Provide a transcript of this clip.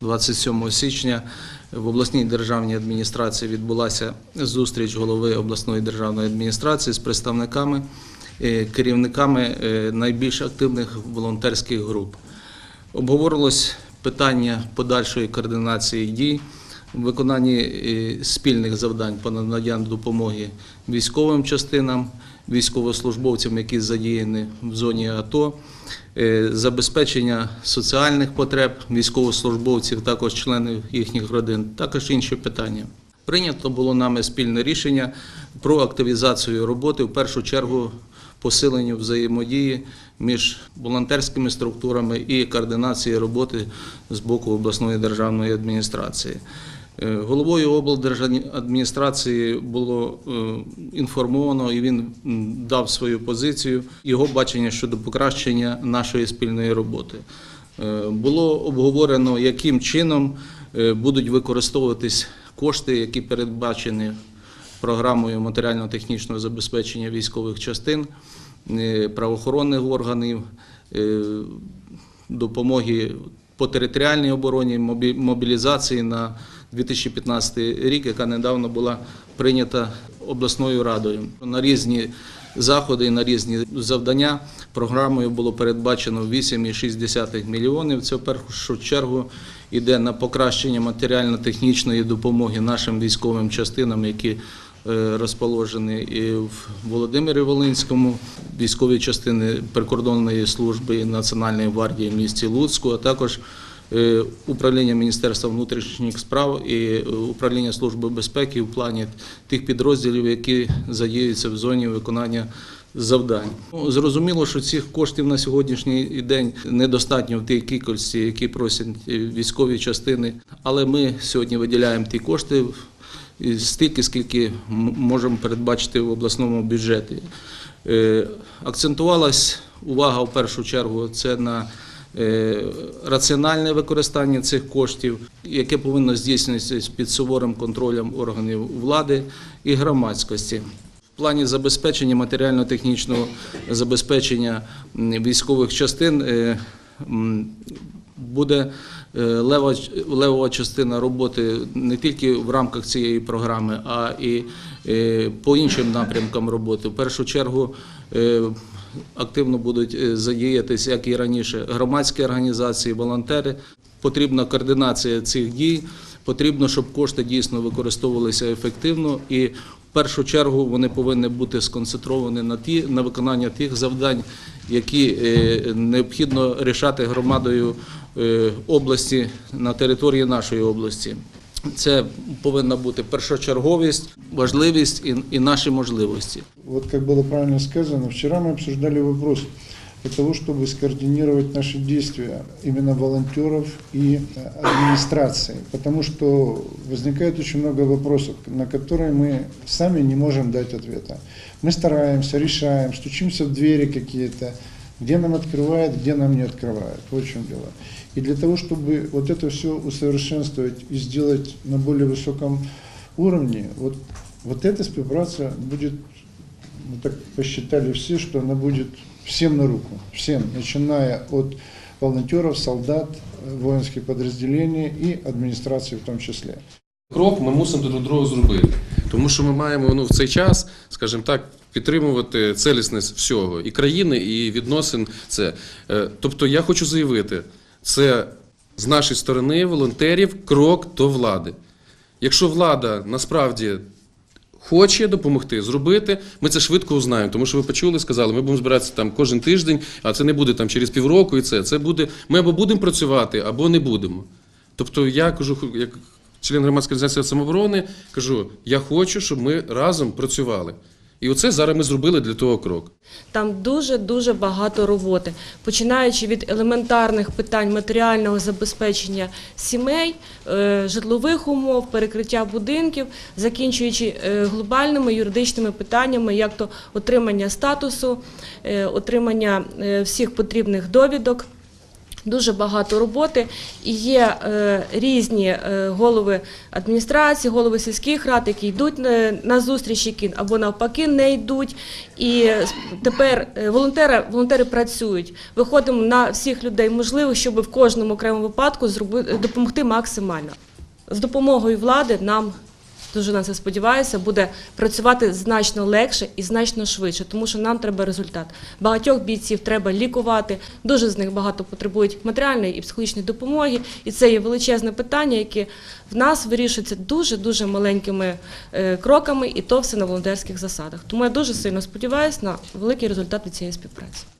27 січня в обласній державній адміністрації відбулася зустріч голови обласної державної адміністрації з представниками, е, керівниками е, найбільш активних волонтерських груп. Обговорилось питання подальшої координації дій, в виконанні е, спільних завдань по наданню допомоги військовим частинам, військовослужбовцям, які задіяні в зоні АТО, е, забезпечення соціальних потреб військовослужбовців, також членів їхніх родин, також інші питання. Прийнято було нами спільне рішення про активізацію роботи, в першу чергу посиленню взаємодії між волонтерськими структурами і координації роботи з боку обласної державної адміністрації. Е, Головою облдержадміністрації було е, інформовано, і він дав свою позицію, його бачення щодо покращення нашої спільної роботи. Е, Було обговорено, яким чином будуть використовуватись кошти, які передбачені програмою матеріально-технічного забезпечення військових частин, правоохоронних органів, допомоги по територіальній обороні, мобі- мобілізації на 2015 рік, яка недавно була прийнята обласною радою. На різні заходи, і на різні завдання програмою було передбачено 8,6 мільйонів. Це в першу чергу йде на покращення матеріально-технічної допомоги нашим військовим частинам, які розположені і в Володимирі Волинському, військові частини прикордонної служби Національної гвардії в місті Луцьку, а також е, управління Міністерства внутрішніх справ і е, управління Служби безпеки в плані тих підрозділів, які задіюються в зоні виконання завдань. Ну, Зрозуміло, що цих коштів на сьогоднішній день недостатньо в тій кількості, які просять е, військові частини, але ми сьогодні виділяємо ті кошти стільки, скільки можемо передбачити в обласному бюджеті. Е, Акцентувалась увага в першу чергу це на е, раціональне використання цих коштів, яке повинно здійснюватися під суворим контролем органів влади і громадськості. В плані забезпечення матеріально-технічного забезпечення військових частин е, буде лева, левова частина роботи не тільки в рамках цієї програми, а і е, по іншим напрямкам роботи. В першу чергу е, активно будуть е, задіятися, як і раніше, громадські організації, волонтери. Потрібна координація цих дій. Потрібно, щоб кошти дійсно використовувалися ефективно, і в першу чергу вони повинні бути сконцентровані на ті на виконання тих завдань, які е, необхідно рішати громадою е, області на території нашої області. Це повинна бути першочерговість, важливість і, і наші можливості. Вот как было правильно сказано, вчера мы обсуждали вопрос для того, чтобы скоординировать наши действия именно волонтеров и э, администрации, потому что возникает очень много вопросов, на которые мы сами не можем дать ответа. Мы стараемся, решаем, стучимся в двери какие-то, где нам открывают, где нам не открывают. Вот в чем дело. И для того, чтобы вот это все усовершенствовать и сделать на более высоком уровне, вот, вот эта співпраця будет мы так посчитали все, что она будет всем на руку, всем, начиная от волонтеров, солдат, э, воинских подразделений и администрации в том числе. Крок ми мусимо друг другу зробити, тому що ми маємо ну, в цей час, скажімо так, підтримувати цілісність всього і країни, і відносин. Це Е, тобто, я хочу заявити, це з нашої сторони волонтерів крок до влади. Якщо влада насправді хоче допомогти зробити, ми це швидко узнаємо. Тому що ви почули, сказали, ми будемо збиратися там кожен тиждень, а це не буде там через півроку. І це це буде. Ми або будемо працювати, або не будемо. Тобто, я кажу, як член громадської організації самооборони, кажу, я хочу, щоб ми разом працювали. І оце зараз ми зробили для того крок. Там дуже дуже багато роботи, починаючи від елементарних питань матеріального забезпечення сімей, е, житлових умов, перекриття будинків, закінчуючи е, глобальними юридичними питаннями, як то отримання статусу, е, отримання всіх потрібних довідок. Дуже багато роботи і є е, різні е, голови адміністрації, голови сільських рад, які йдуть на, на зустріч, які або навпаки не йдуть. І тепер е, волонтери, волонтери працюють. Виходимо на всіх людей можливо, щоб в кожному окремому випадку зробити допомогти максимально. З допомогою влади нам дуже на це сподіваюся, буде працювати значно легше і значно швидше, тому що нам треба результат. Багатьох бійців треба лікувати. Дуже з них багато потребують матеріальної і психологічної допомоги. І це є величезне питання, яке в нас вирішується дуже дуже маленькими е, кроками, і то все на волонтерських засадах. Тому я дуже сильно сподіваюся на великий результат від цієї співпраці.